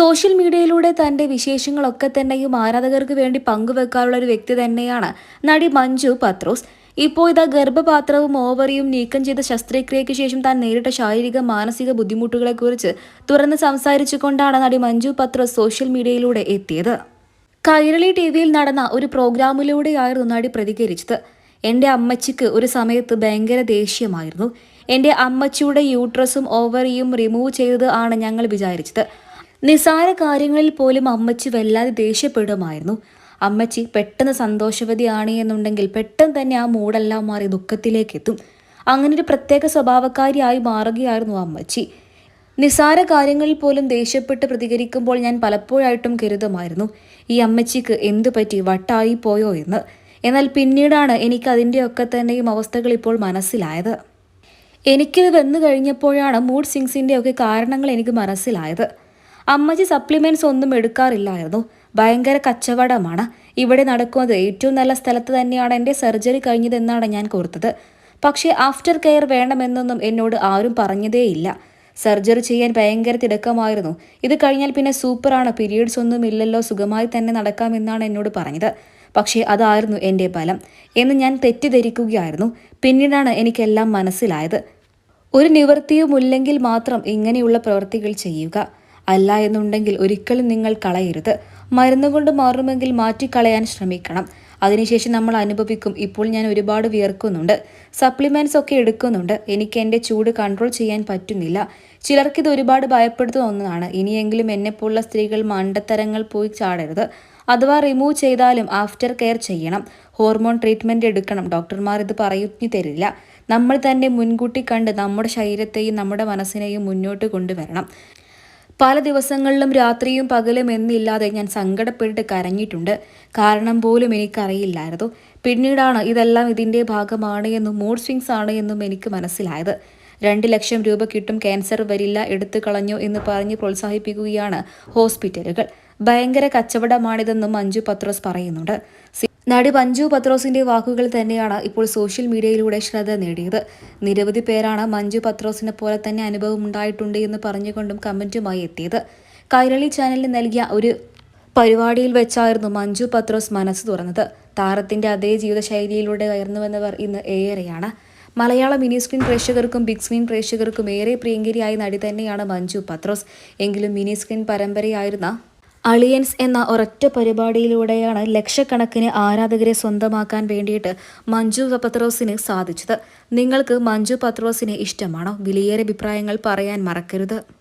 Social മീഡിയയിലൂടെ തന്റെ വിശേഷങ്ങളൊക്കെ തന്നെയും ആരാധകർക്ക് വേണ്ടി പങ്കുവെക്കാറുള്ള ഒരു വ്യക്തി തന്നെയാണ് നടി മഞ്ജു പത്രോസ്. ഇപ്പോൾ ഇതാ ഗർഭപാത്രവും ഓവറിയും നീക്കം ചെയ്ത ശസ്ത്രക്രിയയ്ക്ക് ശേഷം താൻ നേരിട്ട ശാരീരിക മാനസിക ബുദ്ധിമുട്ടുകളെക്കുറിച്ച് തുറന്ന് സംസാരിച്ചുകൊണ്ടാണ് നടി മഞ്ജു പത്രോസ് സോഷ്യൽ മീഡിയയിലൂടെ എത്തിയത്. കൈരളി ടി വിയിൽ നടന്ന ഒരു പ്രോഗ്രാമിലൂടെയായിരുന്നു നടി പ്രതികരിച്ചത്. എന്റെ അമ്മച്ചിക്ക് ഒരു സമയത്ത് ഭയങ്കര ദേഷ്യമായിരുന്നു. എന്റെ അമ്മച്ചിയുടെ യൂട്രസും ഓവറിയും റിമൂവ് ചെയ്തത് ആണ് ഞങ്ങൾ വിചാരിച്ചത്. നിസാര കാര്യങ്ങളിൽ പോലും അമ്മച്ചി വല്ലാതെ ദേഷ്യപ്പെടുമായിരുന്നു. അമ്മച്ചി പെട്ടെന്ന് സന്തോഷവതിയാണ് എന്നുണ്ടെങ്കിൽ പെട്ടെന്ന് തന്നെ ആ മൂടെല്ലാം മാറി ദുഃഖത്തിലേക്ക് എത്തും അങ്ങനെ ഒരു പ്രത്യേക സ്വഭാവക്കാരിയായി മാറുകയായിരുന്നു അമ്മച്ചി. നിസാര കാര്യങ്ങളിൽ പോലും ദേഷ്യപ്പെട്ട് പ്രതികരിക്കുമ്പോൾ ഞാൻ പലപ്പോഴായിട്ടും കരുതുമായിരുന്നു ഈ അമ്മച്ചിക്ക് എന്തു പറ്റി വട്ടായി പോയോ എന്ന്. എന്നാൽ പിന്നീടാണ് എനിക്ക് അതിന്റെയൊക്കെ തന്നെയും അവസ്ഥകൾ ഇപ്പോൾ മനസ്സിലായത്. എനിക്കിത് വന്നു കഴിഞ്ഞപ്പോഴാണ് മൂഡ് സിങ്സിന്റെ ഒക്കെ കാരണങ്ങൾ എനിക്ക് മനസ്സിലായത്. അമ്മച്ചി സപ്ലിമെന്റ്സ് ഒന്നും എടുക്കാറില്ലായിരുന്നു. ഭയങ്കര കച്ചവടമാണ്. ഇവിടെ നടക്കുന്നത് ഏറ്റവും നല്ല സ്ഥലത്ത് തന്നെയാണ് എന്റെ സർജറി കഴിഞ്ഞതെന്നാണ് ഞാൻ കോർത്തത് പക്ഷേ ആഫ്റ്റർ കെയർ വേണമെന്നൊന്നും എന്നോട് ആരും പറഞ്ഞതേയില്ല. സർജറി ചെയ്യാൻ ഭയങ്കര തിടക്കമായിരുന്നു. ഇത് കഴിഞ്ഞാൽ പിന്നെ സൂപ്പറാണ്. പീരീഡ്സ് ഒന്നും ഇല്ലല്ലോ. സുഖമായി തന്നെ നടക്കാമെന്നാണ് എന്നോട് പറഞ്ഞത്. പക്ഷേ അതായിരുന്നു എന്റെ ബലം എന്ന് ഞാൻ തെറ്റിദ്ധരിക്കുകയായിരുന്നു. പിന്നീടാണ് എനിക്കെല്ലാം മനസ്സിലായത്. ഒരു നിവൃത്തിയുമില്ലെങ്കിൽ മാത്രം ഇങ്ങനെയുള്ള പ്രവൃത്തികൾ ചെയ്യുക. അല്ല എന്നുണ്ടെങ്കിൽ ഒരിക്കലും നിങ്ങൾ കളയരുത്. മരുന്നുകൊണ്ട് മാറുമെങ്കിൽ മാറ്റിക്കളയാൻ ശ്രമിക്കണം. അതിനുശേഷം നമ്മൾ അനുഭവിക്കും ഇപ്പോൾ ഞാൻ ഒരുപാട് വിയർക്കുന്നുണ്ട്. സപ്ലിമെന്റ്സ് ഒക്കെ എടുക്കുന്നുണ്ട്. എനിക്ക് എന്റെ ചൂട് കൺട്രോൾ ചെയ്യാൻ പറ്റുന്നില്ല. ചിലർക്കിത് ഒരുപാട് ഭയപ്പെടുത്തുന്ന ഒന്നാണ്. ഇനിയെങ്കിലും എന്നെപ്പോലുള്ള സ്ത്രീകൾ മണ്ടത്തരങ്ങൾ പോയി ചാടരുത്. അഥവാ റിമൂവ് ചെയ്താലും ആഫ്റ്റർ കെയർ ചെയ്യണം. ഹോർമോൺ ട്രീറ്റ്മെന്റ് എടുക്കണം. ഡോക്ടർമാർ ഇത് പറഞ്ഞു തരില്ല. നമ്മൾ തന്നെ മുൻകൂട്ടി കണ്ട് നമ്മുടെ ശരീരത്തെയും നമ്മുടെ മനസ്സിനെയും മുന്നോട്ട് കൊണ്ടുവരണം. പല ദിവസങ്ങളിലും രാത്രിയും പകലും എന്നില്ലാതെ ഞാൻ സങ്കടപ്പെട്ട് കരഞ്ഞിട്ടുണ്ട്. കാരണം പോലും എനിക്കറിയില്ലായിരുന്നു. പിന്നീടാണ് ഇതെല്ലാം ഇതിന്റെ ഭാഗമാണ് എന്നും മൂഡ് സ്വിങ്സ് ആണ് എന്നും എനിക്ക് മനസ്സിലായത്. രണ്ട് ലക്ഷം രൂപ കിട്ടും ക്യാൻസർ വരില്ല എടുത്തു കളഞ്ഞു എന്ന് പറഞ്ഞ് പ്രോത്സാഹിപ്പിക്കുകയാണ് ഹോസ്പിറ്റലുകൾ. ഭയങ്കര കച്ചവടമാണിതെന്നും മഞ്ജു പത്രോസ് പറയുന്നുണ്ട്. നടി മഞ്ജു പത്രോസിന്റെ വാക്കുകൾ തന്നെയാണ് ഇപ്പോൾ സോഷ്യൽ മീഡിയയിലൂടെ ശ്രദ്ധ നേടിയത്. നിരവധി പേരാണ് മഞ്ജു പത്രോസിനെ പോലെ തന്നെ അനുഭവം ഉണ്ടായിട്ടുണ്ട് എന്ന് പറഞ്ഞുകൊണ്ടും കമന്റുമായി എത്തിയത്. കൈരളി ചാനലിന് നൽകിയ ഒരു പരിപാടിയിൽ വെച്ചായിരുന്നു മഞ്ജു പത്രോസ് മനസ്സ് തുറന്നത്. താരത്തിന്റെ അതേ ജീവിതശൈലിയിലൂടെ ഉയർന്നുവെന്നവർ ഇന്ന് ഏറെയാണ്. മലയാള മിനി സ്ക്രീൻ പ്രേക്ഷകർക്കും ബിഗ് സ്ക്രീൻ പ്രേക്ഷകർക്കും ഏറെ പ്രിയങ്കരിയായ നടി തന്നെയാണ് മഞ്ജു പത്രോസ്. എങ്കിലും മിനി സ്ക്രീൻ പരമ്പരയായിരുന്ന അളിയൻസ് എന്ന ഒരൊറ്റ പരിപാടിയിലൂടെയാണ് ലക്ഷക്കണക്കിന് ആരാധകരെ സ്വന്തമാക്കാൻ വേണ്ടിയിട്ട് മഞ്ജു പത്രോസിന് സാധിച്ചത്. നിങ്ങൾക്ക് മഞ്ജു പത്രോസിനെ ഇഷ്ടമാണോ? വിലയേറെ അഭിപ്രായങ്ങൾ പറയാൻ മറക്കരുത്.